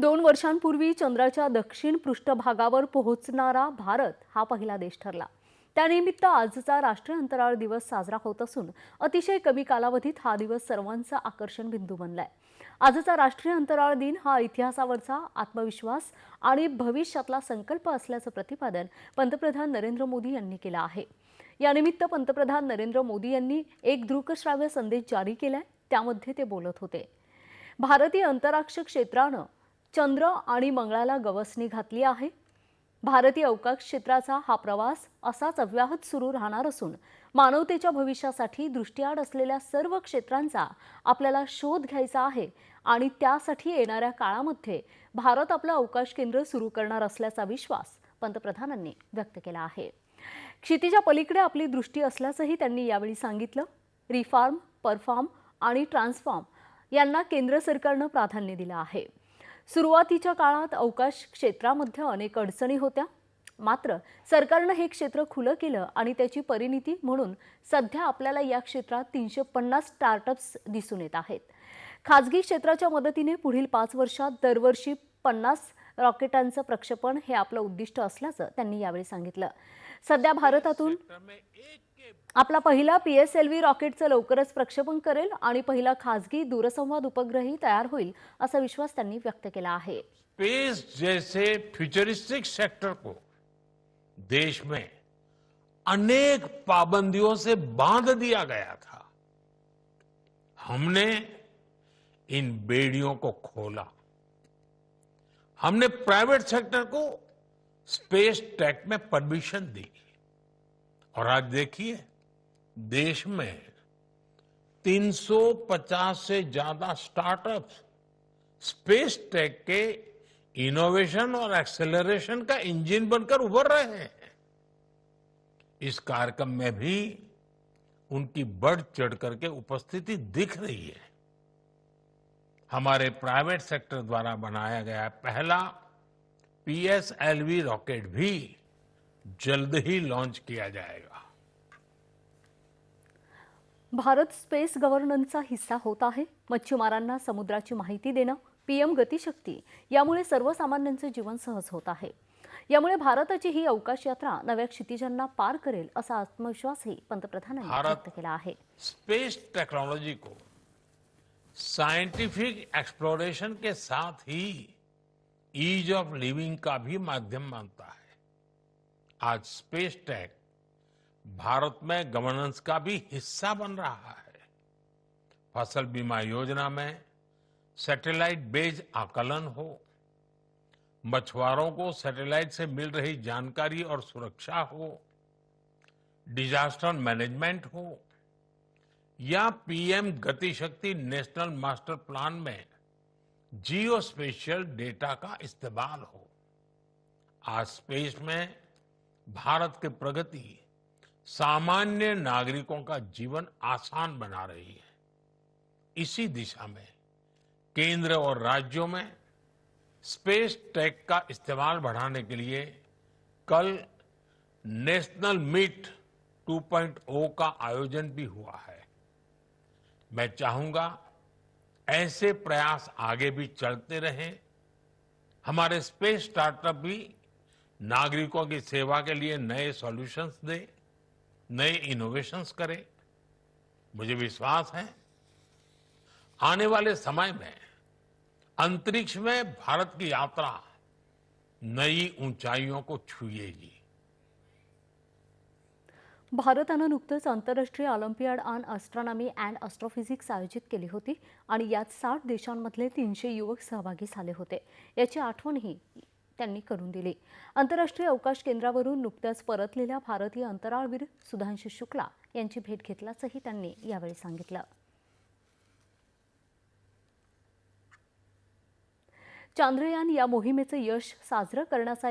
दोन वर्षांपूर्वी चंद्राच्या दक्षिण पृष्ठभागावर पोहोचणारा भारत हा पहिला देश ठरला. त्यानिमित्त आजचा राष्ट्रीय अंतराळ दिवस साजरा होत असून अतिशय कमी कालावधीत हा दिवस सर्वांचा आकर्षण बिंदू बनलाय. आजचा राष्ट्रीय अंतराळ दिन हा इतिहासावरचा आत्मविश्वास आणि भविष्यातला संकल्प असल्याचं प्रतिपादन पंतप्रधान नरेंद्र मोदी यांनी केलं आहे. यानिमित्त पंतप्रधान नरेंद्र मोदी यांनी एक दृकश्राव्य संदेश जारी केलाय त्यामध्ये ते बोलत होते. भारतीय अंतराक्ष क्षेत्रानं चंद्र आणि मंगळाला गवसणी घातली आहे. भारतीय अवकाश क्षेत्राचा हा प्रवास असाच अव्याहत सुरू राहणार असून मानवतेच्या भविष्यासाठी दृष्टीआड असलेल्या सर्व क्षेत्रांचा आपल्याला शोध घ्यायचा आहे आणि त्यासाठी येणाऱ्या काळामध्ये भारत आपलं अवकाश केंद्र सुरू करणार असल्याचा विश्वास पंतप्रधानांनी व्यक्त केला आहे. क्षितिजा पलीकडे आपली दृष्टी असल्याचंही त्यांनी यावेळी सांगितलं. रिफॉर्म परफॉर्म आणि ट्रान्सफॉर्म यांना केंद्र सरकारनं प्राधान्य दिलं आहे. सुरुवातीच्या काळात अवकाश क्षेत्रामध्ये अनेक अडचणी होत्या. मात्र सरकारनं हे क्षेत्र खुलं केलं आणि त्याची परिणिती म्हणून सध्या आपल्याला या क्षेत्रात तीनशे पन्नास स्टार्टअप्स दिसून येत आहेत. खाजगी क्षेत्राच्या मदतीने पुढील पाच वर्षात दरवर्षी पन्नास रॉकेटांचं प्रक्षेपण हे आपलं उद्दिष्ट असल्याचं त्यांनी यावेळी सांगितलं. सध्या भारतातून आपला पहिला पी एस एल रॉकेटचं लवकरच प्रक्षेपण करेल आणि पहिला खाजगी दूरसंवाद उपग्रही तयार होईल असा विश्वास त्यांनी व्यक्त केला आहे. स्पेस जैसे फ्यूचरिस्टिक सेक्टर को देश में अनेक पाबंदियों से बाँध दिया गया था। हमने इन बेड़ियों को खोला। हमने प्राइवेट सेक्टर को स्पेस टेक में परमिशन दी। और आज देखिए देश में 350 से ज़्यादा स्टार्टअप्स स्पेस टेक के इनोवेशन और एक्सेलरेशन का इंजन बनकर उभर रहे हैं। इस कार्यक्रम में भी उनकी बढ़ चढ़ करके उपस्थिति दिख रही है। हमारे प्राइवेट सेक्टर द्वारा बनाया गया पहला पीएसएलवी रॉकेट भी जल्द ही लॉन्च किया जाएगा। भारत स्पेस गव्हर्नन्सचा हिस्सा होत आहे. मच्छीमारांना समुद्राची माहिती देणं पीएम गतिशक्ती यामुळे सर्वसामान्यांचे जीवन सहज होत आहे. यामुळे भारताची ही अवकाश यात्रा नव्या क्षितिजांना पार करेल असा आत्मविश्वासही पंतप्रधानांनी व्यक्त केला आहे. स्पेस टेक्नोलॉजी को साइंटिफिक एक्सप्लोरेशन के साथ ही ईज ऑफ लिविंग का भी माध्यम मानता है। आज स्पेस टेक भारत में गवर्नेंस का भी हिस्सा बन रहा है। फ़सल बीमा योजना में सैटेलाइट बेज आकलन हो, मछुआरों को सैटेलाइट से मिल रही जानकारी और सुरक्षा हो डिजास्टर मैनेजमेंट हो, या PM Gatishakti national master plan में जियो स्पेशियल डेटा का इस्तेमाल हो। आज स्पेस में भारत की प्रगति सामान्य नागरिकों का जीवन आसान बना रही है। इसी दिशा में केंद्र और राज्यों में स्पेस टेक का इस्तेमाल बढ़ाने के लिए कल नेशनल मीट 2.0 का आयोजन भी हुआ है। मैं चाहूँगा ऐसे प्रयास आगे भी चलते रहें। हमारे स्पेस स्टार्टअप भी नागरिकों की सेवा के लिए नए सॉल्यूशंस दे। नए इनोवेशंस करें। मुझे विश्वास है। आने वाले समय में अंतरिक्ष में भारत की यात्रा नई ऊंचाइयों को छुएगी। भारतानं नुकतंच आंतरराष्ट्रीय Olympiad on astronomy and astrophysics आयोजित केली होती आणि यात साठ देशांमधले तीनशे युवक सहभागी झाले होते. याची आठवणही त्यांनी करून दिली. आंतरराष्ट्रीय अवकाश केंद्रावरून नुकत्याच परतलेल्या भारतीय अंतराळवीर सुधांशू शुक्ला यांची भेट घेतल्याचंही त्यांनी यावेळी सांगितलं. चांद्रयान या मोहिमेचं यश साजरं करण्याचा